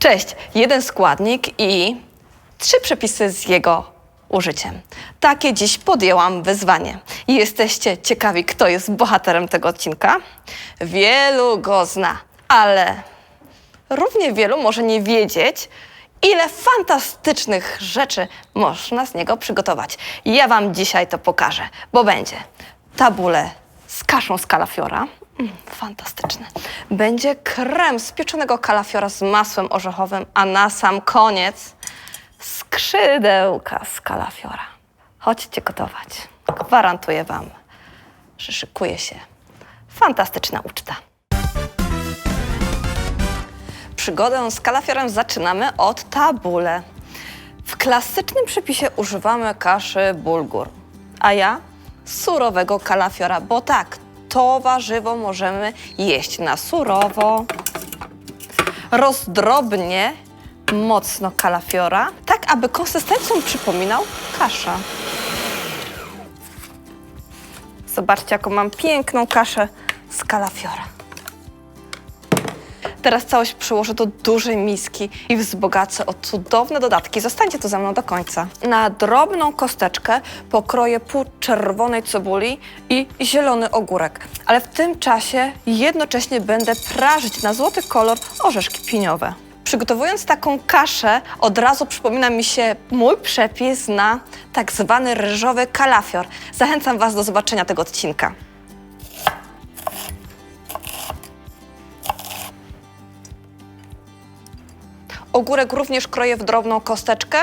Cześć, jeden składnik i trzy przepisy z jego użyciem. Takie dziś podjęłam wyzwanie. Jesteście ciekawi, kto jest bohaterem tego odcinka? Wielu go zna, ale równie wielu może nie wiedzieć, ile fantastycznych rzeczy można z niego przygotować. Ja Wam dzisiaj to pokażę, bo będzie tabule z kaszą z kalafiora. Fantastyczne. Będzie krem z pieczonego kalafiora z masłem orzechowym, a na sam koniec skrzydełka z kalafiora. Chodźcie gotować. Gwarantuję Wam, że szykuje się fantastyczna uczta. Przygodę z kalafiorem zaczynamy od tabule. W klasycznym przepisie używamy kaszy bulgur, a ja surowego kalafiora, bo tak, to warzywo możemy jeść na surowo. Rozdrobnie mocno kalafiora, tak aby konsystencją przypominał kasza. Zobaczcie, jaką mam piękną kaszę z kalafiora. Teraz całość przyłożę do dużej miski i wzbogacę o cudowne dodatki. Zostańcie tu ze mną do końca. Na drobną kosteczkę pokroję pół czerwonej cebuli i zielony ogórek. Ale w tym czasie jednocześnie będę prażyć na złoty kolor orzeszki piniowe. Przygotowując taką kaszę, od razu przypomina mi się mój przepis na tak zwany ryżowy kalafior. Zachęcam Was do zobaczenia tego odcinka. Ogórek również kroję w drobną kosteczkę.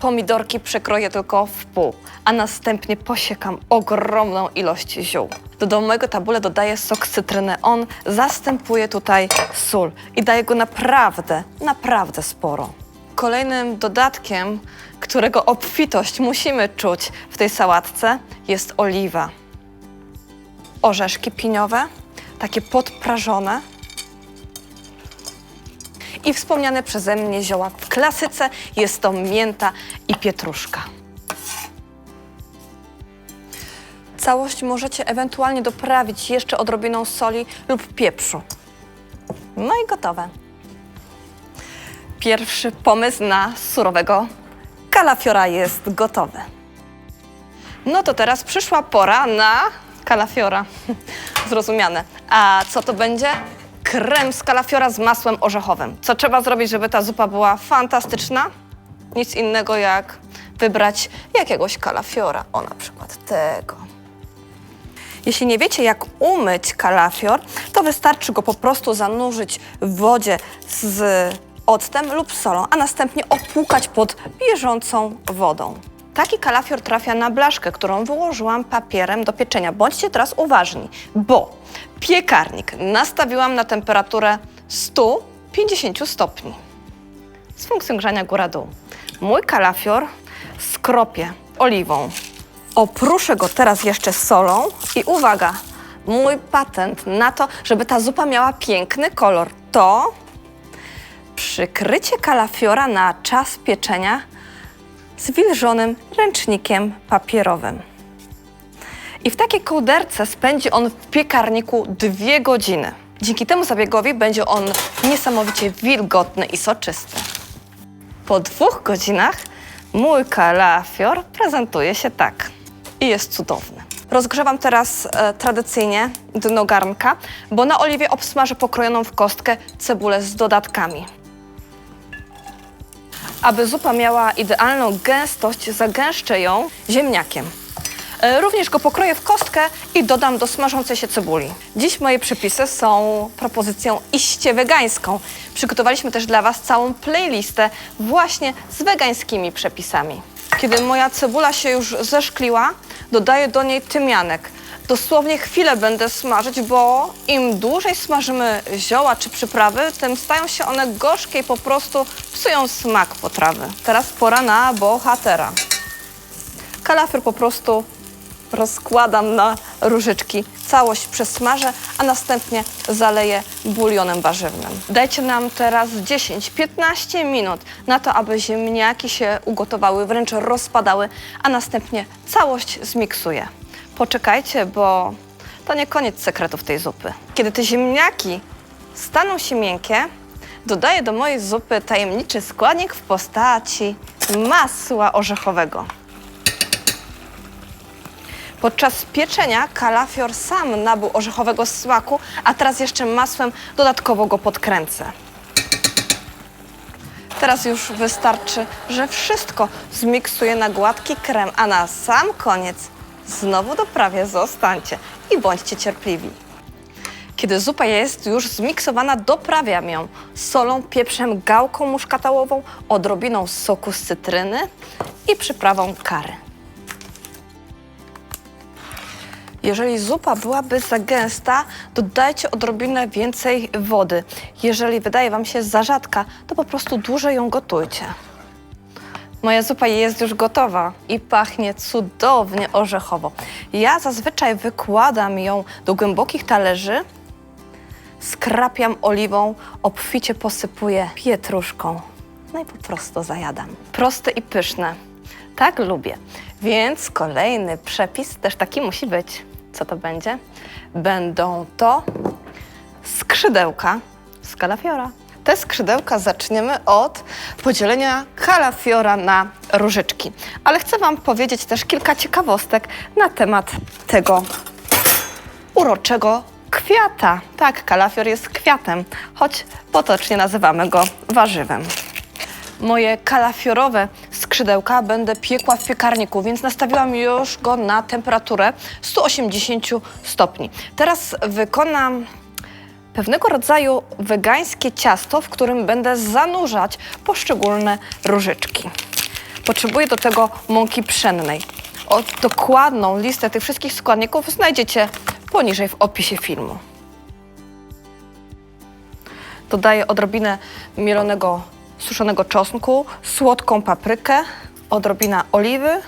Pomidorki przekroję tylko w pół, a następnie posiekam ogromną ilość ziół. Do mojego tabule dodaję sok cytryny. On zastępuje tutaj sól i daje go naprawdę, naprawdę sporo. Kolejnym dodatkiem, którego obfitość musimy czuć w tej sałatce, jest oliwa. Orzeszki piniowe, takie podprażone, i wspomniane przeze mnie zioła. W klasyce jest to mięta i pietruszka. Całość możecie ewentualnie doprawić jeszcze odrobiną soli lub pieprzu. No i gotowe. Pierwszy pomysł na surowego kalafiora jest gotowy. No to teraz przyszła pora na kalafiora. Zrozumiane. A co to będzie? Krem z kalafiora z masłem orzechowym. Co trzeba zrobić, żeby ta zupa była fantastyczna? Nic innego jak wybrać jakiegoś kalafiora. O, na przykład tego. Jeśli nie wiecie, jak umyć kalafior, to wystarczy go po prostu zanurzyć w wodzie z octem lub solą, a następnie opłukać pod bieżącą wodą. Taki kalafior trafia na blaszkę, którą wyłożyłam papierem do pieczenia. Bądźcie teraz uważni, bo piekarnik nastawiłam na temperaturę 150 stopni z funkcją grzania góra-dół. Mój kalafior skropię oliwą. Opruszę go teraz jeszcze solą i uwaga, mój patent na to, żeby ta zupa miała piękny kolor, to przykrycie kalafiora na czas pieczenia zwilżonym ręcznikiem papierowym. I w takiej kołderce spędzi on w piekarniku dwie godziny. Dzięki temu zabiegowi będzie on niesamowicie wilgotny i soczysty. Po dwóch godzinach mój kalafior prezentuje się tak i jest cudowny. Rozgrzewam teraz e, tradycyjnie dno garnka, bo na oliwie obsmażę pokrojoną w kostkę cebulę z dodatkami. Aby zupa miała idealną gęstość, zagęszczę ją ziemniakiem. E, Również go pokroję w kostkę i dodam do smażącej się cebuli. Dziś moje przepisy są propozycją iście wegańską. Przygotowaliśmy też dla Was całą playlistę właśnie z wegańskimi przepisami. Kiedy moja cebula się już zeszkliła, dodaję do niej tymianek. Dosłownie chwilę będę smażyć, bo im dłużej smażymy zioła czy przyprawy, tym stają się one gorzkie i po prostu psują smak potrawy. Teraz pora na bohatera. Kalafior po prostu rozkładam na różyczki. Całość przesmażę, a następnie zaleję bulionem warzywnym. Dajcie nam teraz 10-15 minut na to, aby ziemniaki się ugotowały, wręcz rozpadały, a następnie całość zmiksuję. Poczekajcie, bo to nie koniec sekretów tej zupy. Kiedy te ziemniaki staną się miękkie, dodaję do mojej zupy tajemniczy składnik w postaci masła orzechowego. Podczas pieczenia kalafior sam nabył orzechowego smaku, a teraz jeszcze masłem dodatkowo go podkręcę. Teraz już wystarczy, że wszystko zmiksuję na gładki krem, a na sam koniec znowu doprawię. Zostańcie i bądźcie cierpliwi. Kiedy zupa jest już zmiksowana, doprawiam ją solą, pieprzem, gałką muszkatałową, odrobiną soku z cytryny i przyprawą kary. Jeżeli zupa byłaby za gęsta, dodajcie odrobinę więcej wody. Jeżeli wydaje Wam się za rzadka, to po prostu dłużej ją gotujcie. Moja zupa jest już gotowa i pachnie cudownie orzechowo. Ja zazwyczaj wykładam ją do głębokich talerzy, skrapiam oliwą, obficie posypuję pietruszką. No i po prostu zajadam. Proste i pyszne. Tak lubię. Więc kolejny przepis też taki musi być. Co to będzie? Będą to skrzydełka z kalafiora. Te skrzydełka zaczniemy od podzielenia kalafiora na różyczki. Ale chcę Wam powiedzieć też kilka ciekawostek na temat tego uroczego kwiata. Tak, kalafior jest kwiatem, choć potocznie nazywamy go warzywem. Moje kalafiorowe skrzydełka będę piekła w piekarniku, więc nastawiłam już go na temperaturę 180 stopni. Teraz wykonam pewnego rodzaju wegańskie ciasto, w którym będę zanurzać poszczególne różyczki. Potrzebuję do tego mąki pszennej. O dokładną listę tych wszystkich składników znajdziecie poniżej w opisie filmu. Dodaję odrobinę mielonego suszonego czosnku, słodką paprykę, odrobina oliwy,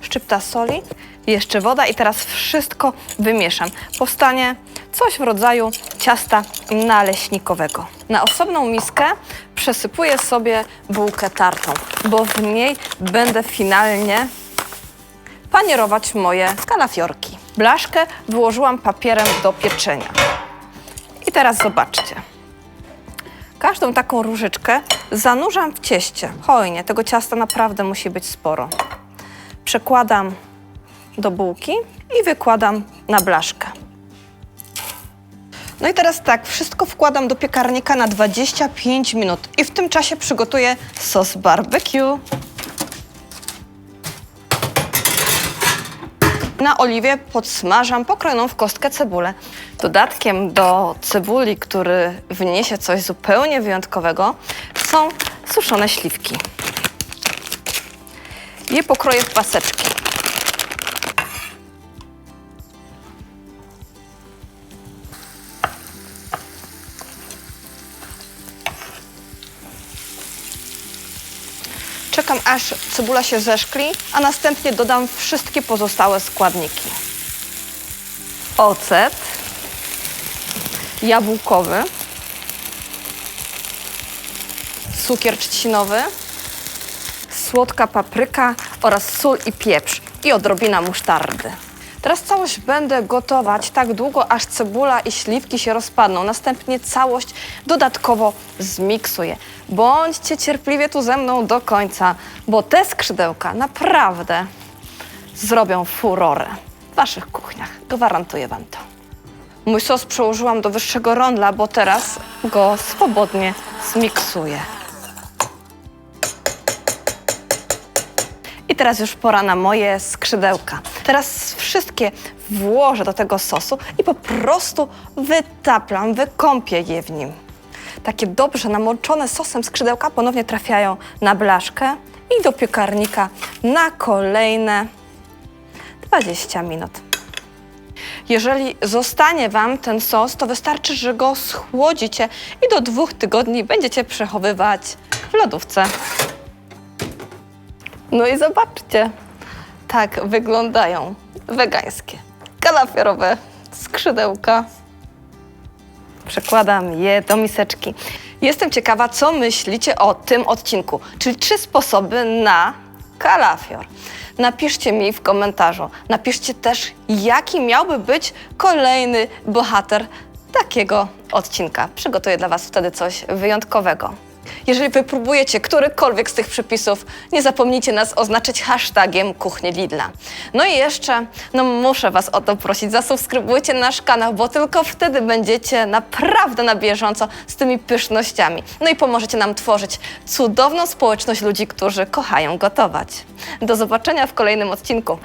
szczypta soli, jeszcze woda i teraz wszystko wymieszam. Powstanie coś w rodzaju ciasta naleśnikowego. Na osobną miskę przesypuję sobie bułkę tartą, bo w niej będę finalnie panierować moje kalafiorki. Blaszkę wyłożyłam papierem do pieczenia. I teraz zobaczcie. Każdą taką różyczkę zanurzam w cieście. Hojnie, tego ciasta naprawdę musi być sporo. Przekładam do bułki i wykładam na blaszkę. No i teraz tak, wszystko wkładam do piekarnika na 25 minut i w tym czasie przygotuję sos barbecue. Na oliwie podsmażam pokrojoną w kostkę cebulę. Dodatkiem do cebuli, który wniesie coś zupełnie wyjątkowego, są suszone śliwki. Je pokroję w paseczki. Czekam aż cebula się zeszkli, a następnie dodam wszystkie pozostałe składniki. Ocet jabłkowy, cukier trzcinowy, słodka papryka oraz sól i pieprz i odrobina musztardy. Teraz całość będę gotować tak długo, aż cebula i śliwki się rozpadną. Następnie całość dodatkowo zmiksuję. Bądźcie cierpliwie tu ze mną do końca, bo te skrzydełka naprawdę zrobią furorę w waszych kuchniach. Gwarantuję wam to. Mój sos przełożyłam do wyższego rondla, bo teraz go swobodnie zmiksuję. Teraz już pora na moje skrzydełka. Teraz wszystkie włożę do tego sosu i po prostu wytaplam, wykąpię je w nim. Takie dobrze namoczone sosem skrzydełka ponownie trafiają na blaszkę i do piekarnika na kolejne 20 minut. Jeżeli zostanie Wam ten sos, to wystarczy, że go schłodzicie i do dwóch tygodni będziecie przechowywać w lodówce. No i zobaczcie, tak wyglądają wegańskie, kalafiorowe skrzydełka. Przekładam je do miseczki. Jestem ciekawa, co myślicie o tym odcinku, czyli trzy sposoby na kalafior. Napiszcie mi w komentarzu. Napiszcie też, jaki miałby być kolejny bohater takiego odcinka. Przygotuję dla Was wtedy coś wyjątkowego. Jeżeli wypróbujecie którykolwiek z tych przepisów, nie zapomnijcie nas oznaczyć hashtagiem Kuchnie Lidla. No i jeszcze, no muszę Was o to prosić, zasubskrybujcie nasz kanał, bo tylko wtedy będziecie naprawdę na bieżąco z tymi pysznościami. No i pomożecie nam tworzyć cudowną społeczność ludzi, którzy kochają gotować. Do zobaczenia w kolejnym odcinku.